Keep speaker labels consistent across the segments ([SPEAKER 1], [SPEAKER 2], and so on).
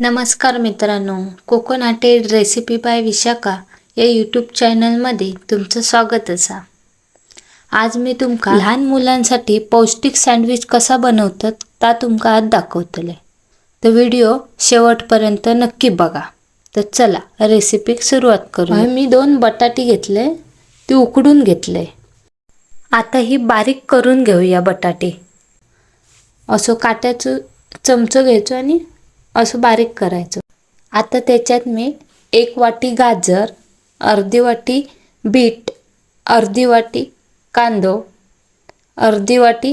[SPEAKER 1] नमस्कार मित्रांनो कोकोनाटेड recipe bye Vishakha या यूट्यूब चॅनलमध्ये तुमचं स्वागत असा. आज मी तुमका लहान मुलांसाठी पौष्टिक सँडविच कसा बनवतात ता तुमका आज दाखवतले तर व्हिडिओ शेवटपर्यंत नक्की बघा. तर चला रेसिपीक सुरुवात करू मी दोन बटाटे घेतले ते उकडून घेतले. आता ही बारीक करून घेऊया बटाटे. असं काट्याचं चमचं घ्यायचं आणि असं बारीक करायचं. आता त्याच्यात मी एक वाटी गाजर अर्धी वाटी बीट अर्धी वाटी कांदो अर्धी वाटी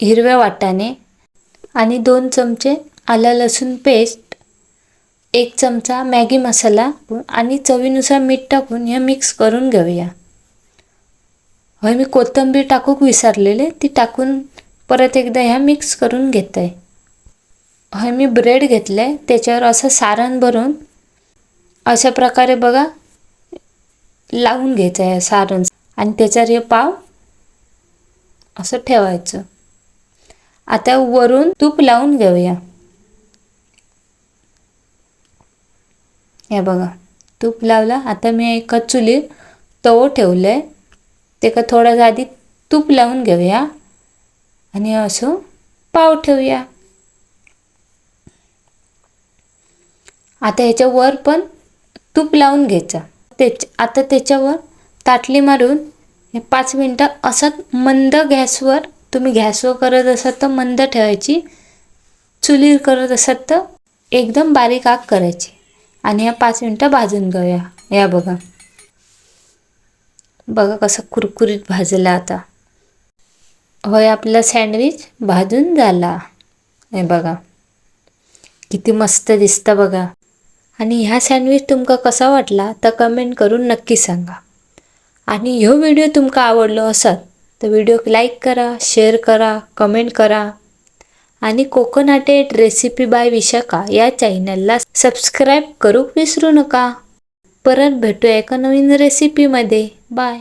[SPEAKER 1] हिरव्या वाटाणे आणि दोन चमचे आलं लसूण पेस्ट एक चमचा मॅगी मसाला आणि चवीनुसार मीठ टाकून हे मिक्स करून घेऊया. होय मी कोथिंबीर टाकूक विसरलेले ती टाकून परत एकदा ह्या मिक्स करून घेत. आहे हे मी ब्रेड घेतलं आहे त्याच्यावर असं सारण भरून अशा प्रकारे बघा लावून घ्यायचं आहे सारण. आणि त्याच्यावर हे पाव असं ठेवायचं. आता वरून तूप लावून घेऊया. हे बघा तूप लावला. आता मी एका चुलीत तवो ठेवलं आहे ते का थोडं आधी तूप लावून घेऊया. आणि असं पाव ठेवूया. आता ह्याच्यावर पण तूप लावून घ्यायचं. त्याच आता त्याच्यावर ताटली मारून हे पाच मिनटं असंच मंद गॅसवर तुम्ही गॅसवर करत असाल तर मंद ठेवायची. चुलीवर करत असाल तर एकदम बारीक आग करायची. आणि ह्या पाच मिनटं भाजून घेऊया. या बघा. बघा कसं कुरकुरीत भाजला आता. होय आपला सँडविच भाजून झाला. हे बघा. किती मस्त दिसतं बघा. आणि ह्या सँडविच तुमका कसा वाटला तर कमेंट करून नक्की सांगा. आणि ह्यो व्हिडिओ तुमका आवडलो असत तर व्हिडिओक लाईक करा शेअर करा कमेंट करा. आणि कोकोनाटेड रेसिपी बाय विशाखा या चॅनलला सबस्क्राईब करूक विसरू नका. परत भेटूया एका नवीन रेसिपीमध्ये बाय